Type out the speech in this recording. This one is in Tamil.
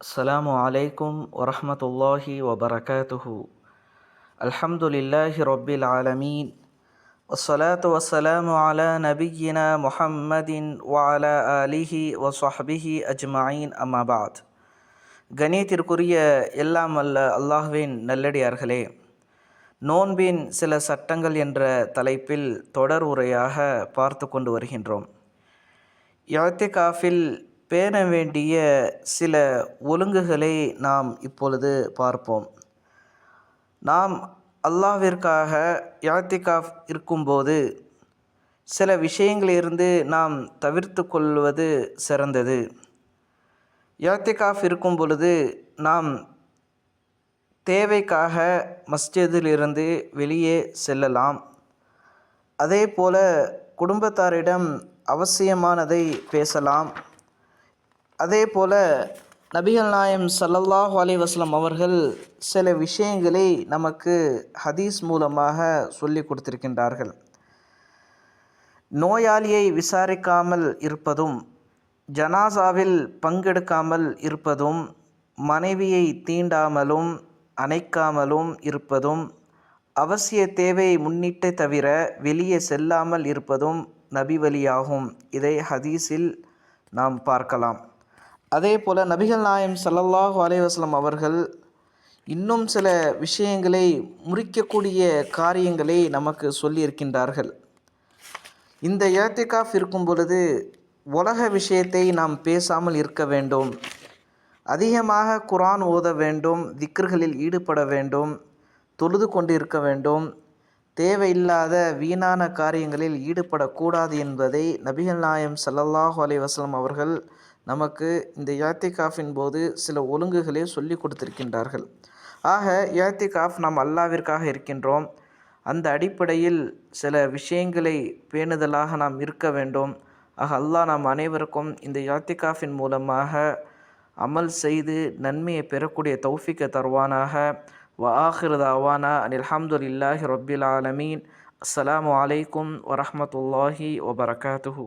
السلام عليكم ورحمة الله وبركاته الحمد لله رب العالمين والصلاة والسلام على نبينا محمد وعلى آله وصحبه أجمعين أما بعد கணியத்திற்குரிய எல்லாம் அல்ல அல்லாஹ்வின் நல்லடியார்களே நோன்பின் சில சட்டங்கள் என்ற தலைப்பில் தொடர் உரையாக பார்த்து கொண்டு வருகின்றோம் யாத்திகாஃபில் பேண வேண்டிய சில ஒழுங்குகளை நாம் இப்பொழுது பார்ப்போம். நாம் அல்லாவிற்காக யாத்திகாஃப் இருக்கும்போது சில விஷயங்களிலிருந்து நாம் தவிர்த்து கொள்வது சிறந்தது. யாத்திகாஃப் இருக்கும் பொழுது நாம் தேவைக்காக மஸ்ஜிதிலிருந்து வெளியே செல்லலாம். அதே போல குடும்பத்தாரிடம் அவசியமானதை பேசலாம். அதே போல நபிகள் நாயம் சல்லல்லாஹ் அலைஹி வஸ்லம் அவர்கள் சில விஷயங்களை நமக்கு ஹதீஸ் மூலமாக சொல்லி கொடுத்திருக்கின்றார்கள். நோயாளியை விசாரிக்காமல் இருப்பதும் ஜனாசாவில் பங்கெடுக்காமல் இருப்பதும் மனைவியை தீண்டாமலும் அணைக்காமலும் இருப்பதும் அவசிய தேவை முன்னிட்டு தவிர வெளியே செல்லாமல் இருப்பதும் நபி வழியாகும் இதை ஹதீஸில் நாம் பார்க்கலாம். அதே போல் நபிகள் நாயம் சல்லல்லாஹு அலைவாஸ்லம் அவர்கள் இன்னும் சில விஷயங்களை முறிக்கக்கூடிய காரியங்களை நமக்கு சொல்லியிருக்கின்றார்கள். இந்த ஏத்திகாஃப் இருக்கும் பொழுது உலக விஷயத்தை நாம் பேசாமல் இருக்க வேண்டும். அதிகமாக குரான் ஓத வேண்டும் திக்கர்களில் ஈடுபட வேண்டும் தொழுது கொண்டு இருக்க வேண்டும் தேவையில்லாத வீணான காரியங்களில் ஈடுபடக்கூடாது என்பதை நபிகள் நாயம் சல்லல்லாஹு அலை வசலம் அவர்கள் நமக்கு இந்த யாத்திகாஃபின் போது சில ஒழுங்குகளே சொல்லி கொடுத்திருக்கின்றார்கள். ஆக யாத்திகாஃப் நாம் அல்லாவிற்காக இருக்கின்றோம். அந்த அடிப்படையில் சில விஷயங்களை பேணுதலாக நாம் இருக்க வேண்டும். ஆக அல்லாஹ் நாம் அனைவருக்கும் இந்த யாத்திகாஃபின் மூலமாக அமல் செய்து நன்மையை பெறக்கூடிய தௌஃபிக்க தருவானாக. வ ஆஹிர் தாவானா அனில் அஹமதுல்லாஹி ரபில் ஆலமீன். அஸ்லாம் அலைக்கும் வரமத்துல்லாஹி வபரகாத்துஹூ.